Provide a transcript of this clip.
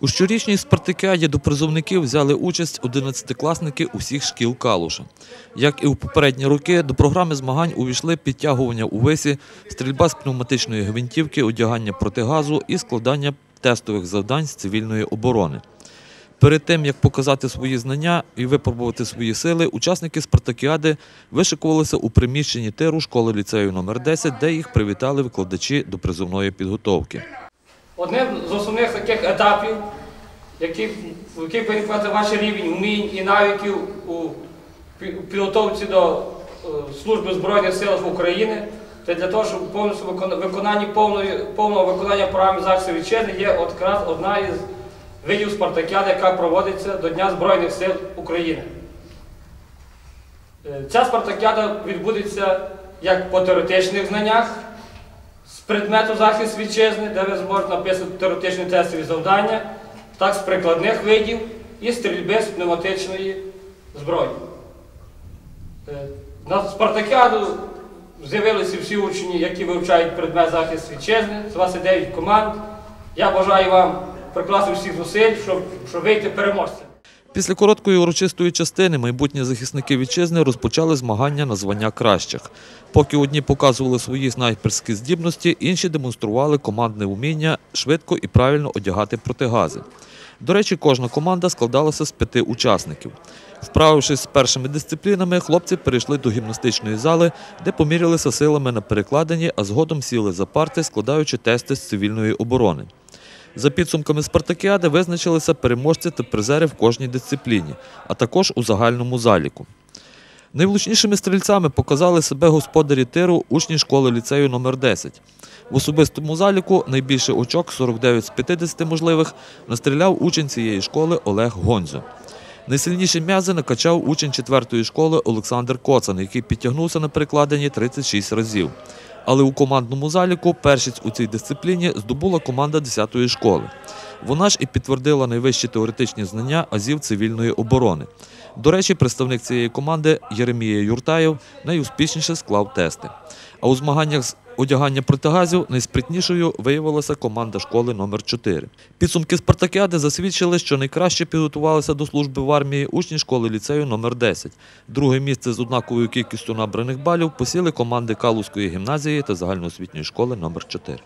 У щорічній спартакіаді до призовників взяли участь 11-класники усіх шкіл Калуша. Як і у попередні роки, до програми змагань увійшли підтягування у висі, стрільба з пневматичної гвинтівки, одягання протигазу і складання тестових завдань з цивільної оборони. Перед тим, як показати свої знання і випробувати свої сили, учасники спартакіади вишикувалися у приміщенні тиру школи ліцею номер 10, де їх привітали викладачі до призовної підготовки. Одним з основних таких етапів, які, в яких повинен ваш рівень вмінь і навиків у підготовці до е, служби Збройних сил України, це для того, щоб повністю повного виконання програми захисту вітчизни є якраз одна із видів спартакіади, яка проводиться до Дня Збройних сил України. Е, Ця спартакіада відбудеться як по теоретичних знаннях, з предмету захист вітчизни, де ви зможете написати теоретичні тестові завдання, так з прикладних видів і стрільби з пневматичної зброї. Е, На спартакіаду з'явилися всі учні, які вивчають предмет захист вітчизни. З вас 9 команд. Я бажаю вам прикласти всіх зусиль, щоб, щоб вийти переможцем. Після короткої урочистої частини майбутні захисники вітчизни розпочали змагання на звання кращих. Поки одні показували свої снайперські здібності, інші демонстрували командне вміння швидко і правильно одягати протигази. До речі, кожна команда складалася з п'яти учасників. Вправившись з першими дисциплінами, хлопці перейшли до гімнастичної зали, де помірялися силами на перекладині, а згодом сіли за парти, складаючи тести з цивільної оборони. За підсумками спартакіади визначилися переможці та призери в кожній дисципліні, а також у загальному заліку. Найвлучнішими стрільцями показали себе господарі тиру учні школи ліцею номер 10 В особистому заліку найбільше очок 49 з 50 можливих настріляв учень цієї школи Олег Гонзо. Найсильніші м'язи накачав учень 4-ї школи Олександр Коцан, який підтягнувся на перекладині 36 разів. Але у командному заліку першість у цій дисципліні здобула команда 10-ї школи. Вона ж і підтвердила найвищі теоретичні знання азів цивільної оборони. До речі, представник цієї команди Єремія Юртаєв найуспішніше склав тести. А у змаганнях з одягання протигазів найспритнішою виявилася команда школи номер 4 Підсумки спартакіади засвідчили, що найкраще підготувалися до служби в армії учні школи ліцею номер 10 Друге місце з однаковою кількістю набраних балів посіли команди Калузької гімназії та загальноосвітньої школи номер 4